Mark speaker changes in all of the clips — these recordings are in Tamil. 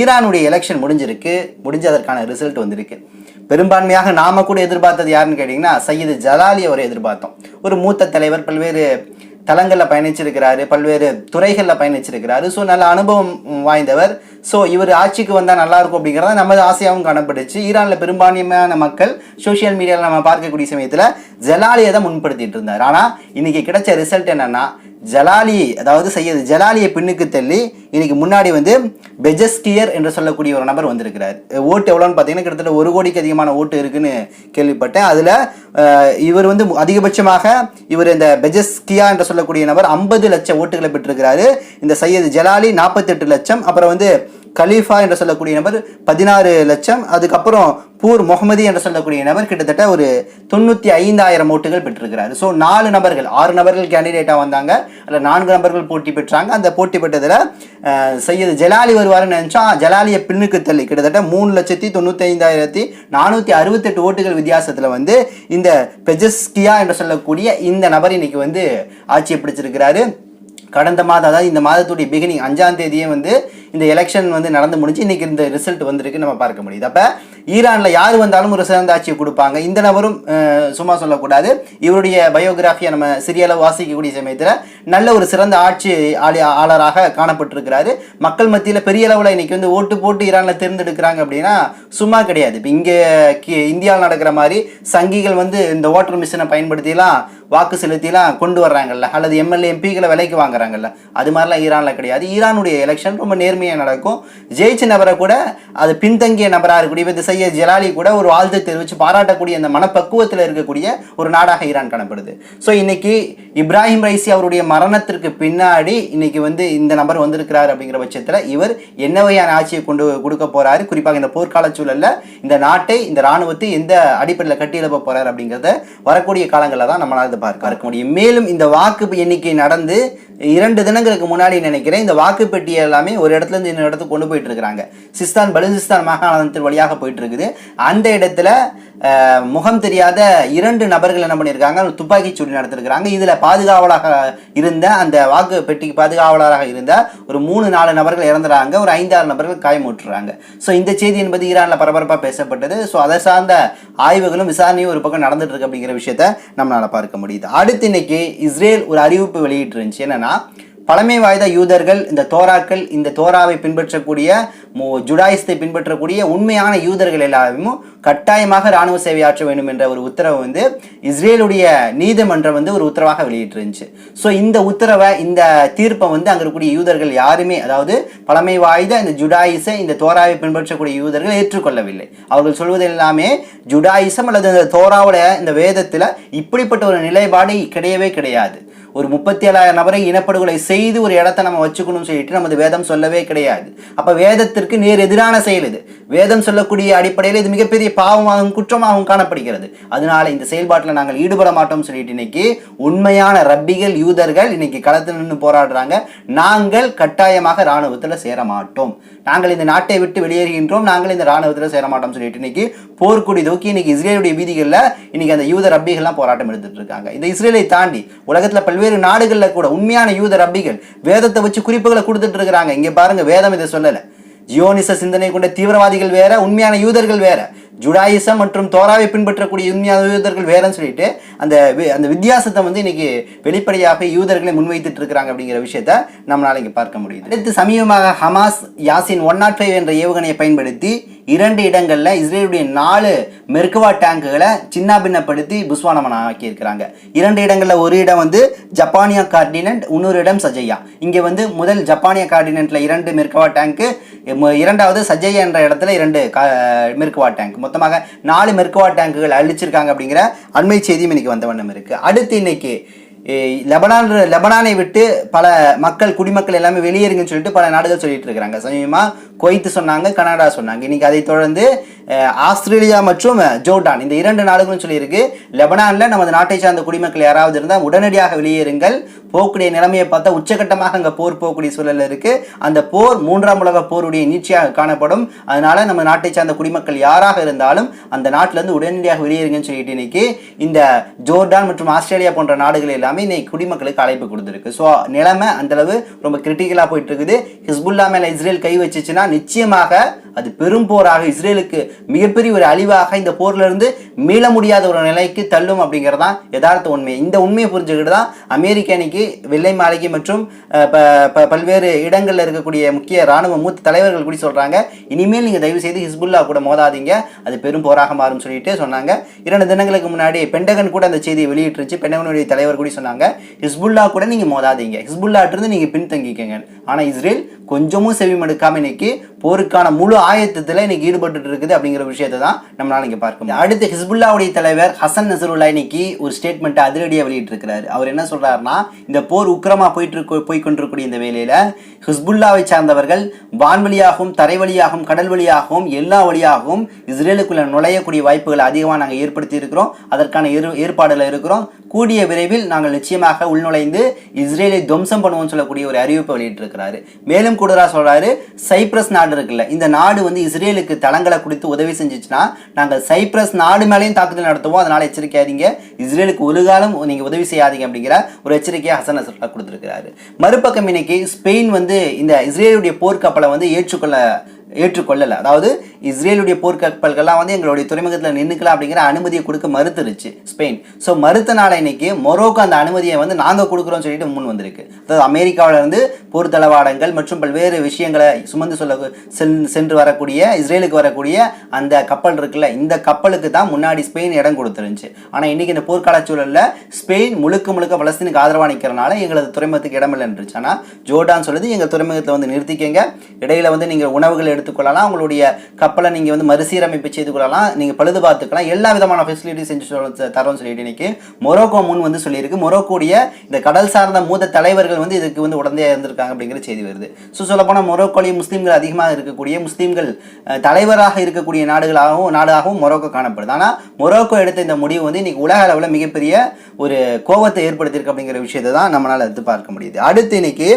Speaker 1: ஈரானுடைய எலெக்ஷன் முடிஞ்சிருக்கு. முடிஞ்சதற்கான ரிசல்ட் வந்திருக்கு. பெரும்பான்மையாக நாம கூட எதிர்பார்த்தது யாருன்னு கேட்டிங்கன்னா சையது ஜலாலி அவரை எதிர்பார்த்தோம். ஒரு மூத்த தலைவர் பல்வேறு தளங்களில் பயணிச்சிருக்கிறாரு பல்வேறு துறைகளில் பயணிச்சிருக்கிறாரு. ஸோ நல்ல அனுபவம் வாய்ந்தவர். ஸோ இவர் ஆட்சிக்கு வந்தால் நல்லாயிருக்கும் அப்படிங்கிறத நமது ஆசையாகவும் காணப்பட்டுச்சு. ஈரானில் பெரும்பான்மையான மக்கள் சோஷியல் மீடியாவில் நம்ம பார்க்கக்கூடிய சமயத்தில் ஜலாலியை தான் முன்படுத்திட்டு இருந்தார். ஆனால் இன்றைக்கி கிடைச்ச ரிசல்ட் என்னென்னா ஜலாலி அதாவது சையது ஜலாலியை பின்னுக்கு தள்ளி இன்னைக்கு முன்னாடி வந்து பெஜஸ்டியர் என்று சொல்லக்கூடிய ஒரு நபர் வந்திருக்கிறார். ஓட்டு எவ்வளோன்னு பார்த்தீங்கன்னா கிட்டத்தட்ட ஒரு கோடிக்கு அதிகமான ஓட்டு இருக்குன்னு கேள்விப்பட்டேன். அதில் இவர் வந்து அதிகபட்சமாக இவர் இந்த பெஜஸ்கியா என்று சொல்லக்கூடிய நபர் ஐம்பது லட்சம் ஓட்டுகளை பெற்றிருக்கிறாரு. இந்த சையது ஜலாலி நாற்பத்தெட்டு லட்சம். அப்புறம் வந்து கலீஃபா என்று சொல்லக்கூடிய நபர் பதினாறு லட்சம். அதுக்கப்புறம் பூர் முகமதி என்று சொல்லக்கூடிய நபர் கிட்டத்தட்ட ஒரு தொண்ணூற்றி ஐந்தாயிரம் ஓட்டுகள் பெற்றிருக்கிறார். ஸோ நாலு நபர்கள் ஆறு நபர்கள் கேண்டிடேட்டாக வந்தாங்க. அதில் நான்கு நபர்கள் போட்டி பெற்றாங்க. அந்த போட்டி பெற்றதில் சையது ஜலாலி வருவாருன்னு நினச்சா ஜலாலியை பின்னுக்கு தள்ளி. கிட்டத்தட்ட மூணு லட்சத்தி தொண்ணூற்றி ஐந்தாயிரத்தி நானூற்றி அறுபத்தெட்டு ஓட்டுகள் வித்தியாசத்தில் வந்து இந்த பெஜஸ்கியா என்று சொல்லக்கூடிய இந்த நபர் இன்னைக்கு வந்து ஆட்சியை பிடிச்சிருக்கிறாரு. கடந்த மாதம் அதாவது இந்த மாதத்துடைய பிகினிங் அஞ்சாம் தேதியே வந்து இந்த எலெக்ஷன் வந்து நடந்து முடிஞ்சு இன்னைக்கு இந்த ரிசல்ட் வந்திருக்கு நம்ம பார்க்க முடியுது. அப்போ ஈரானில் யார் வந்தாலும் ஒரு சிறந்த ஆட்சியை கொடுப்பாங்க. இந்த நபரும் சும்மா சொல்லக்கூடாது. இவருடைய பயோகிராஃபியை நம்ம சிறிய அளவு வாசிக்கக்கூடிய சமயத்தில் நல்ல ஒரு சிறந்த ஆட்சி ஆளி ஆளராக காணப்பட்டிருக்கிறாரு. மக்கள் மத்தியில் பெரிய அளவில் இன்னைக்கு வந்து ஓட்டு போட்டு ஈரானில் தேர்ந்தெடுக்கிறாங்க அப்படின்னா சும்மா கிடையாது. இப்போ இங்கே இந்தியாவில் நடக்கிற மாதிரி சங்கிகள் வந்து இந்த ஓட்டர் மிஷினை பயன்படுத்திலாம் வாக்கு செலுத்திலாம் கொண்டு வர்றாங்கல்ல அல்லது எம்எல்ஏ எம்பிகளை விலைக்கு வாங்குறாங்கல்ல. அது மாதிரிலாம் ஈரானில் கிடையாது. ஈரானுடைய எலெக்ஷன் ரொம்ப நேர்மையாக நடக்கும். ஜெயிச்ச நபரை கூட அது பின்தங்கிய நபராக இருக்கக்கூடிய இப்போ செய்ய ஜலாலி கூட ஒரு வாழ்த்து தெரிவித்து பாராட்டக்கூடிய அந்த மனப்பக்குவத்தில் இருக்கக்கூடிய ஒரு நாடாக ஈரான் காணப்படுது. ஸோ இன்னைக்கு இப்ராஹிம் ரைசி அவருடைய மரணத்திற்கு பின்னாடி இன்னைக்கு வந்து இந்த நபர் வந்திருக்கிறார் அப்படிங்கிற பட்சத்தில் இவர் என்ன வகையான ஆட்சியை கொண்டு கொடுக்க போறாரு? குறிப்பாக இந்த போர்க்கால சூழலில் இந்த நாட்டை இந்த ராணுவத்தை எந்த அடிப்படையில் கட்டி எழுப்ப போறாரு அப்படிங்கிறத வரக்கூடிய காலங்களில் தான் நம்மளால் இதை பார்க்க முடியும். மேலும் இந்த வாக்கு எண்ணிக்கை நடந்து இரண்டு தினங்களுக்கு முன்னாடி நினைக்கிறேன் இந்த வாக்குப்பெட்டி எல்லாமே ஒரு இடத்துல இருந்து இன்னொரு இடத்துக்கு கொண்டு போயிட்டு இருக்கிறாங்க. சிஸ்தான் பலுசிஸ்தான் மாகாணத்தின் வழியாக போயிட்டு இருக்குது. அந்த இடத்துல முகம் தெரியாத இரண்டு நபர்கள் என்ன பண்ணியிருக்காங்க? துப்பாக்கி சூடு நடத்திருக்கிறாங்க. இதுல பாதுகாவலாக இருந்த அந்த வாக்கு பெட்டிக்கு பாதுகாவலராக இருந்த ஒரு மூணு நாலு நபர்கள் இறந்துறாங்க. ஒரு ஐந்தாறு நபர்கள் காயமுற்றுறாங்க. ஸோ இந்த செய்தி என்பது ஈரானில் பரபரப்பாக பேசப்பட்டது. ஸோ அதை சார்ந்த ஆய்வுகளும் விசாரணையும் ஒரு பக்கம் நடந்துட்டு இருக்கு அப்படிங்கிற விஷயத்த நம்மளால் பார்க்க முடியும். முடியுது அடுத்து இன்னைக்கு இஸ்ரேல் ஒரு அறிவிப்பு வெளியிட்டு இருந்துச்சு என்னன்னா பழமை வாய்ந்த யூதர்கள் இந்த தோராக்கள் இந்த தோராவை பின்பற்றக்கூடிய ஜுடாயிஸ்தை பின்பற்றக்கூடிய உண்மையான யூதர்கள் எல்லாருமே கட்டாயமாக ராணுவ சேவை ஆற்ற வேண்டும் என்ற ஒரு உத்தரவு வந்து இஸ்ரேலுடைய நீதிமன்றம் வந்து ஒரு உத்தரவாக வெளியிட்டிருந்துச்சு. ஸோ இந்த உத்தரவை இந்த தீர்ப்பை வந்து அங்கே இருக்கக்கூடிய யூதர்கள் யாருமே அதாவது பழமை வாய்ந்த இந்த ஜுடாயிச இந்த தோராவை பின்பற்றக்கூடிய யூதர்கள் ஏற்றுக்கொள்ளவில்லை. அவர்கள் சொல்வது எல்லாமே ஜுடாயிசம் அல்லது இந்த தோராவோட இந்த வேதத்தில் இப்படிப்பட்ட ஒரு நிலைப்பாடு கிடையவே கிடையாது. ஒரு முப்பத்தி ஏழாயிரம் நபரை இனப்படுகொலை செய்து ஒரு இடத்த நம்ம வச்சுக்கணும்னு சொல்லிட்டு நமது வேதம் சொல்லவே கிடையாது. அப்போ வேதத்திற்கு நேர் எதிரான செயல் இது. வேதம் சொல்லக்கூடிய அடிப்படையில் இது மிகப்பெரிய பாவமாகவும் குற்றமாகவும் காணப்படுகிறது. அதனால இந்த செயல்பாட்டில் நாங்கள் ஈடுபட மாட்டோம்னு சொல்லிட்டு இன்னைக்கு உண்மையான ரப்பிகள் யூதர்கள் இன்னைக்கு களத்தில் நின்று போராடுறாங்க. நாங்கள் கட்டாயமாக இராணுவத்தில் சேர மாட்டோம். நாங்கள் இந்த நாட்டை விட்டு வெளியேறுகின்றோம். நாங்கள் இந்த இராணுவத்தில் சேர மாட்டோம் சொல்லிட்டு இன்னைக்கு போர்க்குடி தூக்கி இன்னைக்கு இஸ்ரேலுடைய வீதிகளில் இன்னைக்கு அந்த யூத ரப்பிகள்லாம் போராட்டம் எடுத்துட்டு இருக்காங்க. இந்த இஸ்ரேலை தாண்டி உலகத்தில் பல்வேறு நாடுகளில் கூட உண்மையான யூத ரப்பிகள் வேதத்தை வச்சு குறிப்புகளை கொடுத்துட்டு இருக்கிறாங்க. இங்க பாருங்க வேதம் இதை சொல்லலை. ஜியோனிச சிந்தனை கொண்ட தீவிரவாதிகள் வேற உண்மையான யூதர்கள் வேற. ஜுடாயிசம் மற்றும் தோராவை பின்பற்றக்கூடிய உண்மையான யூதர்கள் வேறன்னு சொல்லிட்டு அந்த வி- அந்த வித்தியாசத்தை வந்து இன்னைக்கு வெளிப்படையாக யூதர்களை முன்வைத்துட்டு இருக்கிறாங்க அப்படிங்கிற விஷயத்த நம்மளால இங்கே பார்க்க முடியுது. அடுத்து சமீபமாக Hamas Yasin one nought five என்ற ஏவுகணையை பயன்படுத்தி இரண்டு இடங்களில் இஸ்ரேலுடைய நாலு மெர்குவா டேங்குகளை சின்னாபின்னப்படுத்தி புஸ்வானமன ஆக்கியிருக்கிறாங்க. இரண்டு இடங்களில் ஒரு இடம் வந்து ஜப்பானியா கார்டினன்ட் இன்னொரு இடம் சஜையா. இங்கே வந்து முதல் ஜப்பானிய கார்டினென்ட்டில் இரண்டு மெர்குவா டேங்கு இரண்டாவது சஜையா என்ற இடத்துல இரண்டு கா- மெர்குவா டேங்க். மொத்தமாக நாலு மெர்கவா டேங்குகள் அழிச்சிருக்காங்க அப்படிங்கிற அண்மை செய்தியும் இன்னைக்கு வந்த வண்ணம் இருக்குது அடுத்து இன்னைக்கு லெபனான் லெபனானை விட்டு பல மக்கள் குடிமக்கள் எல்லாமே வெளியேறுங்கன்னு சொல்லிட்டு பல நாடுகள் சொல்லிட்டு இருக்கிறாங்க. சமீபமாக குவைத்து சொன்னாங்க கனடா சொன்னாங்க. இன்னைக்கு அதை தொடர்ந்து ஆஸ்திரேலியா மற்றும் ஜோர்டான் இந்த இரண்டு நாடுகளும் சொல்லியிருக்கு. லெபனானில் நமது நாட்டை சார்ந்த குடிமக்கள் யாராவது இருந்தால் உடனடியாக வெளியேறுங்கள். போகக்கூடிய நிலைமையை பார்த்தா உச்சகட்டமாக அங்கே போர் போகக்கூடிய சூழல் இருக்குது அந்த போர் மூன்றாம் உலக போருடைய நீட்சியாக காணப்படும். அதனால் நம்ம நாட்டை சார்ந்த குடிமக்கள் யாராக இருந்தாலும் அந்த நாட்டிலேருந்து உடனடியாக வெளியேறுங்கன்னு சொல்லிட்டு இன்னைக்கு இந்த ஜோர்டான் மற்றும் ஆஸ்திரேலியா போன்ற நாடுகள் எல்லாமே இன்னைக்கு குடிமக்களுக்கு அழைப்பு கொடுத்துருக்கு. ஸோ நிலைமை அந்த அளவு ரொம்ப கிரிட்டிக்கலாக போயிட்டு இருக்குது ஹிஸ்புல்லா மேலே இஸ்ரேல் கை வச்சுச்சுன்னா நிச்சயமாக அது பெரும் போராக இஸ்ரேலுக்கு மிகப்பெரிய ஒரு அழிவாக இந்த போர்லேருந்து மீள முடியாத ஒரு நிலைக்கு தள்ளும் அப்படிங்கிறது தான் யதார்த்த உண்மை. இந்த உண்மையை புரிஞ்சுக்கிட்டு தான் அமெரிக்க மாளிகைக்கு வெள்ளை மாளிகை மற்றும் ப- பல்வேறு இடங்களில் இருக்கக்கூடிய முக்கிய ராணுவ மூத்த தலைவர்கள் கூட சொல்கிறாங்க இனிமேல் நீங்கள் தயவு செய்து ஹிஸ்புல்லா கூட மோதாதீங்க. அது பெரும் போராக மாறும் சொல்லிட்டு சொன்னாங்க. இரண்டு தினங்களுக்கு முன்னாடி பெண்டகன் கூட அந்த செய்தியை வெளியிட்டுருச்சு. பெண்டகனுடைய தலைவர் கூட சொன்னாங்க. ஹிஸ்புல்லா கூட நீங்கள் மோதாதீங்க. ஹிஸ்புல்லாட்டிருந்து நீங்கள் பின்தங்கிக்கங்க. ஆனால் இஸ்ரேல் கொஞ்சமும் செவிமடுக்காம இன்னைக்கு போருக்கான முழு ஆயத்தத்தில் இன்னைக்கு ஈடுபட்டு இருக்குது அப்படிங்கிற விஷயத்தை தான் நம்மளால இங்கே பார்க்க முடியும். அடுத்து ஹிஸ்புல்லாவுடைய தலைவர் ஹசன் நசருல்லா இன்னைக்கு ஒரு ஸ்டேட்மெண்ட் அதிரடியாக வெளியிட்டிருக்கிறாரு. அவர் என்ன சொல்றாருன்னா இந்த போர் உக்கிரமா போயிட்டு இருக்கு போய் கொண்டிருக்கக்கூடிய இந்த வேலையில் ஹிஸ்புல்லாவை சார்ந்தவர்கள் வான்வழியாகவும் தரை வழியாகவும் கடல் வழியாகவும் எல்லா வழியாகவும் இஸ்ரேலுக்குள்ள நுழையக்கூடிய வாய்ப்புகளை அதிகமாக நாங்கள் ஏற்படுத்தி இருக்கிறோம். அதற்கான ஏறு ஏற்பாடுல இருக்கிறோம். கூடிய விரைவில் நாங்கள் நிச்சயமாக உள்நுழைந்து இஸ்ரேலை துவம்சம் பண்ணுவோம்னு சொல்லக்கூடிய ஒரு அறிவிப்பை வெளியிட்டிருக்கிறாரு. மேலும் கூடுதலா சொல்றாரு சைப்ரஸ் நாடு இருக்குல்ல இந்த நாடு வந்து இஸ்ரேலுக்கு தளங்களை கொடுத்து உதவி செஞ்சுச்சுன்னா நாங்கள் சைப்ரஸ் நாடு மேலேயும் தாக்குதல் நடத்துவோம் அதனால எச்சரிக்கையாதீங்க. இஸ்ரேலுக்கு ஒரு காலம் நீங்க உதவி செய்யாதீங்க அப்படிங்கிற ஒரு எச்சரிக்கையை ஹசன் அசர்லா கொடுத்துருக்கிறாரு. மறுபக்கம் இன்னைக்கு ஸ்பெயின் வந்து இந்த இஸ்ரேலுடைய போர்க்கப்பலை வந்து ஏற்றுக்கொள்ள ஏற்றுக்கொள்ளலை. அதாவது இஸ்ரேலுடைய போர்க்கப்பல்கள்லாம் வந்து எங்களுடைய துறைமுகத்தில் நின்றுக்கலாம் அப்படிங்கிற அனுமதியை கொடுக்க மறுத்துருச்சு ஸ்பெயின். ஸோ மறுத்தனால இன்னைக்கு மொரோக்கோ அந்த அனுமதியை வந்து நாங்கள் கொடுக்குறோம்னு சொல்லிட்டு முன் வந்திருக்கு. அதாவது அமெரிக்காவிலிருந்து போர் தளவாடங்கள் மற்றும் பல்வேறு விஷயங்களை சுமந்து சொல்ல சென்று வரக்கூடிய இஸ்ரேலுக்கு வரக்கூடிய அந்த கப்பல் இருக்குல்ல இந்த கப்பலுக்கு தான் முன்னாடி ஸ்பெயின் இடம் கொடுத்துருந்துச்சு. ஆனால் இன்றைக்கி இந்த போர்க்கால சூழலில் ஸ்பெயின் முழுக்க முழுக்க பலஸ்தீனுக்கு ஆதரவாக நிற்கிறனால எங்களது துறைமுகத்துக்கு இடமில்லைன்றுச்சு ஆனால் ஜோர்டான் சொல்லுது எங்கள் துறைமுகத்தில் வந்து நிறுத்திக்கங்க. இடையில வந்து நீங்கள் உணவுகள் எடுத்துக்கொள்ளலாம். உங்களுடைய கப்பலை நீங்கள் வந்து மறுசீரமைப்பு செய்து கொள்ளலாம். நீங்கள் பழுது பார்த்துக்கலாம். எல்லா விதமான ஃபெசிலிட்டி செஞ்சு சொல்ல தரோம்னு சொல்லிட்டு இன்னைக்கு மொரோக்கோ முன் வந்து சொல்லியிருக்கு. மொரோக்கோடைய இந்த கடல் சார்ந்த மூத்த தலைவர்கள் வந்து இதுக்கு வந்து உடந்தையாக இருந்திருக்காங்க அப்படிங்கிற செய்தி வருது. ஸோ சொல்லப்போனால் மொரோக்கோலையும் முஸ்லீம்கள் அதிகமாக இருக்கக்கூடிய முஸ்லீம்கள் தலைவராக இருக்கக்கூடிய நாடுகளாகவும் நாடாகவும் மொரோக்கோ காணப்படுது. ஆனால் மொரோக்கோ எடுத்த இந்த முடிவு வந்து இன்றைக்கி உலக அளவில் மிகப்பெரிய ஒரு கோபத்தை ஏற்படுத்தியிருக்கு அப்படிங்கிற விஷயத்தை தான் நம்மளால் எடுத்து பார்க்க முடியுது. அடுத்து இன்னைக்கு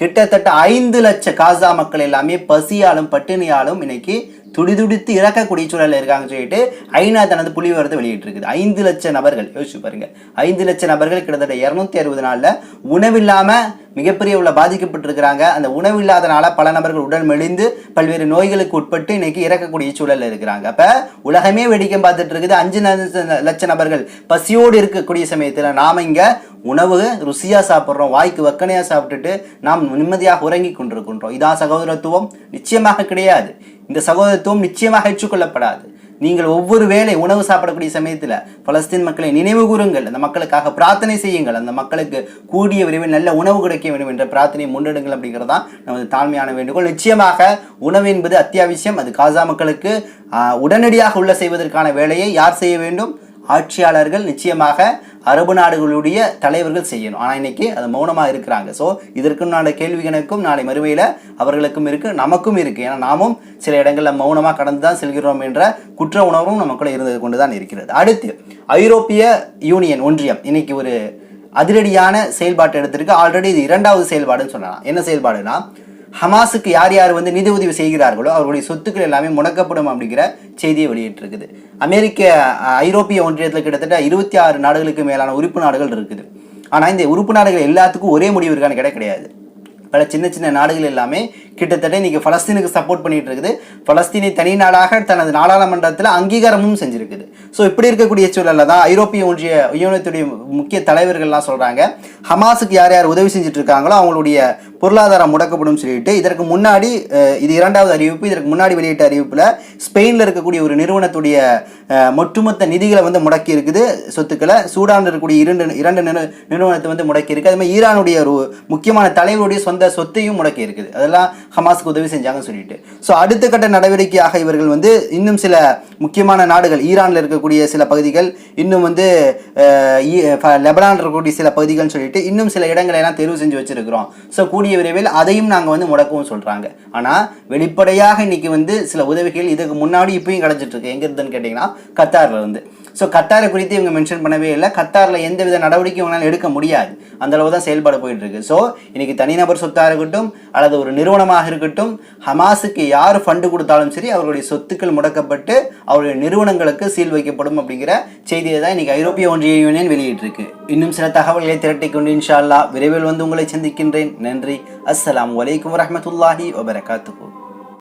Speaker 1: கிட்டத்தட்ட ஐந்து லட்ச காசா மக்கள் எல்லாமே பசியாலும் பட்டினியாலும் இன்னைக்கு துடிதுடித்து இறக்கக்கூடிய சூழலில் இருக்காங்கன்னு சொல்லிட்டு ஐநா தனது புலிவரத்தை வெளியிட்டிருக்குது. ஐந்து லட்சம் நபர்கள் யோசிச்சு பாருங்க. ஐந்து லட்சம் நபர்கள் கிட்டத்தட்ட இரநூத்தி அறுபது நாளில் உணவில்லாம மிகப்பெரிய உள்ள பாதிக்கப்பட்டிருக்கிறாங்க. அந்த உணவு இல்லாதனால பல நபர்கள் உடல் மெலிந்து பல்வேறு நோய்களுக்கு உட்பட்டு இன்னைக்கு இறக்கக்கூடிய சூழலில் இருக்கிறாங்க. அப்ப உலகமே வேடிக்கை பார்த்துட்டு இருக்குது அஞ்சு லட்ச- லட்சம் நபர்கள் பசியோடு இருக்கக்கூடிய சமயத்தில் நாம இங்க உணவு ருசியாக சாப்பிட்றோம். வாய்க்கு வக்கனையாக சாப்பிட்டுட்டு நாம் நிம்மதியாக உறங்கி கொண்டிருக்கின்றோம். இதான் சகோதரத்துவம் நிச்சயமாக கிடையாது. இந்த சகோதரத்துவம் நிச்சயமாக ஏற்றுக்கொள்ளப்படாது. நீங்கள் ஒவ்வொரு வேளை உணவு சாப்பிடக்கூடிய சமயத்தில் பலஸ்தீன் மக்களை நினைவு கூறுங்கள். அந்த மக்களுக்காக பிரார்த்தனை செய்யுங்கள். அந்த மக்களுக்கு கூடிய விரைவில் நல்ல உணவு கிடைக்க வேண்டும் என்ற பிரார்த்தனையை முன்னெடுங்கள் அப்படிங்கிறது தான் நமது தாழ்மையான வேண்டுகோள். நிச்சயமாக உணவு என்பது அத்தியாவசியம். அது காசா மக்களுக்கு உடனடியாக உள்ள செய்வதற்கான வேலையை யார் செய்ய வேண்டும்? ஆட்சியாளர்கள். நிச்சயமாக அரபு நாடுகளுடைய தலைவர்கள் செய்யணும். ஆனால் இன்னைக்கு அது மௌனமாக இருக்கிறாங்க. ஸோ இதற்கு கேள்வி கேள்விகளுக்கும் நாளை மறுமையில் அவர்களுக்கும் இருக்குது நமக்கும் இருக்குது ஏன்னா நாமும் சில இடங்களில் மௌனமாக கடந்து தான் செல்கிறோம் என்ற குற்ற உணர்வும் நமக்குள்ள இருந்தது கொண்டு தான் இருக்கிறது. அடுத்து ஐரோப்பிய யூனியன் ஒன்றியம். இன்னைக்கு ஒரு அதிரடியான செயல்பாட்டை எடுத்திருக்கு. ஆல்ரெடி இது இரண்டாவது செயல்பாடுன்னு சொல்லலாம். என்ன செயல்பாடுனா ஹமாஸுக்கு யார் யார் வந்து நிதி உதவி செய்கிறார்களோ அவர்களுடைய சொத்துக்கள் எல்லாமே முடக்கப்படும் அப்படிங்கிற செய்தியை வெளியிட்டிருக்குது. அமெரிக்க ஐரோப்பிய ஒன்றியத்தில் கிட்டத்தட்ட இருபத்தி ஆறு நாடுகளுக்கு மேலான உறுப்பு நாடுகள் இருக்குது. ஆனால் இந்த உறுப்பு நாடுகள் எல்லாத்துக்கும் ஒரே முடிவு இருக்கான்னு கிடையாது. பல சின்ன சின்ன நாடுகள் எல்லாமே கிட்டத்தட்ட இன்றைக்கி பலஸ்தீனுக்கு சப்போர்ட் பண்ணிகிட்டு இருக்குது பலஸ்தீனை தனி நாடாக தனது நாடாளுமன்றத்தில் அங்கீகாரமும் செஞ்சுருக்குது. ஸோ இப்படி இருக்கக்கூடிய சூழலில் தான் ஐரோப்பிய ஒன்றிய யூனியத்துடைய முக்கிய தலைவர்கள்லாம் சொல்கிறாங்க ஹமாஸுக்கு யார் யார் உதவி செஞ்சுட்டு இருக்காங்களோ அவங்களுடைய பொருளாதாரம் முடக்கப்படும் சொல்லிட்டு இதற்கு முன்னாடி இது இரண்டாவது அறிவிப்பு இதற்கு முன்னாடி வெளியிட்ட அறிவிப்பில் ஸ்பெயினில் இருக்கக்கூடிய ஒரு நிறுவனத்துடைய ஒட்டுமொத்த நிதிகளை வந்து முடக்கி இருக்குது சொத்துக்களை சூடானில் இருக்கக்கூடிய இரண்டு இரண்டு நிறுவனத்தை வந்து முடக்கி இருக்குது அதே மாதிரி ஈரானுடைய ஒரு முக்கியமான தலைவருடைய சொந்த சொத்தையும் முடக்கி இருக்குது அதெல்லாம் ஹமாஸுக்கு உதவி செஞ்சாங்கன்னு சொல்லிட்டு. ஸோ அடுத்த கட்ட நடவடிக்கையாக இவர்கள் வந்து இன்னும் சில முக்கியமான நாடுகள் ஈரானில் இருக்கக்கூடிய சில பகுதிகள் இன்னும் வந்து லெபனான் இருக்கக்கூடிய சில பகுதிகள்னு சொல்லிட்டு இன்னும் சில இடங்களை எல்லாம் தேர்வு செஞ்சு வச்சிருக்கிறோம். ஸோ கூடிய விரைவில் அதையும் நாங்கள் வந்து முடக்கவும் சொல்கிறாங்க ஆனால் வெளிப்படையாக இன்னைக்கு வந்து சில உதவிகள் இதுக்கு முன்னாடி இப்பயும் கிடைச்சிட்டு இருக்கு. எங்கே இருந்துன்னு கேட்டிங்கன்னா கத்தாரில் இருந்து. ஸோ கத்தாரை குறித்து இவங்க மென்ஷன் பண்ணவே இல்லை. கத்தாரில் எந்தவித நடவடிக்கையும் இவங்களால எடுக்க முடியாது. அந்த அளவு தான் செயல்பாடு போயிட்டு இருக்கு. ஸோ இன்னைக்கு தனிநபர் சொத்தாக இருக்கட்டும் அல்லது ஒரு நிறுவனமாக இருக்கட்டும் ஹமாஸுக்கு யார் ஃபண்டு கொடுத்தாலும் சரி அவர்களுடைய சொத்துக்கள் முடக்கப்பட்டு அவருடைய நிறுவனங்களுக்கு சீல் வைக்கப்படும் அப்படிங்கிற செய்தியை தான் இன்னைக்கு ஐரோப்பிய ஒன்றிய யூனியன் வெளியிட்டிருக்கு. இன்னும் சில தகவல்களை திரட்டி கொண்டு இன்ஷா அல்லா விரைவில் வந்து உங்களை சந்திக்கின்றேன். நன்றி. அஸ்ஸலாமு வலைக்கம் வரமத்துல்லாஹி வபரகாத்துஹு.